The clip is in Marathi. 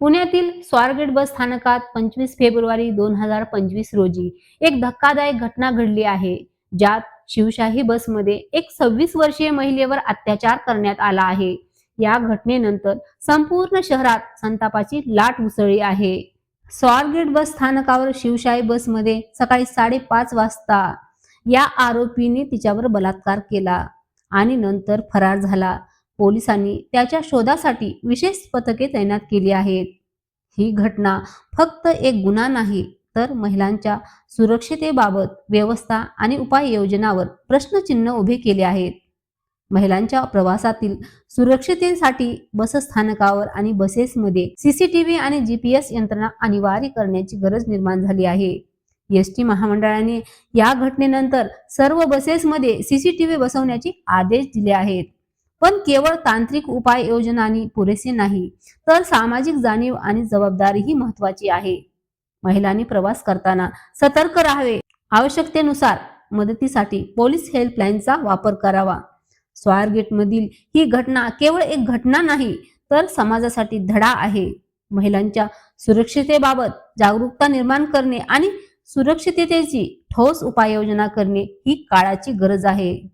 पुण्यातील स्वारगेट बस स्थानकात पंचवीस फेब्रुवारी दोन हजार पंचवीस रोजी एक धक्कादायक घटना घडली आहे ज्यात शिवशाही बसमध्ये एक सव्वीस वर्षीय महिलेवर अत्याचार करण्यात आला आहे. या घटनेनंतर संपूर्ण शहरात संतापाची लाट उसळली आहे. स्वारगेट बस स्थानकावर शिवशाही बसमध्ये सकाळी साडेपाच वाजता या आरोपीने तिच्यावर बलात्कार केला आणि नंतर फरार झाला. पोलिसांनी त्याच्या शोधासाठी विशेष पथके तैनात केली आहेत. ही घटना फक्त एक गुन्हा नाही तर महिलांच्या सुरक्षितेबाबत व्यवस्था आणि उपाययोजनावर प्रश्नचिन्ह उभे केले आहेत. महिलांच्या प्रवासातील सुरक्षितेसाठी बसस्थानकावर आणि बसेसमध्ये सीसीटीव्ही आणि जीपीएस यंत्रणा अनिवार्य करण्याची गरज निर्माण झाली आहे. एस टी महामंडळाने या घटनेनंतर सर्व बसेसमध्ये सीसीटीव्ही बसवण्याचे आदेश दिले आहेत. पण केवळ तांत्रिक उपाययोजनांनी पुरेसे नाही तर सामाजिक जाणीव आणि जबाबदारीही महत्वाची आहे. महिलांनी प्रवास करताना सतर्क राहावे. आवश्यकतेनुसार मदतीसाठी पोलीस हेल्पलाईनचा वापर करावा. स्वारगेटमधील ही घटना केवळ एक घटना नाही तर समाजासाठी धडा आहे. महिलांच्या सुरक्षितेबाबत जागरूकता निर्माण करणे आणि सुरक्षिततेची ठोस उपाययोजना करणे ही काळाची गरज आहे.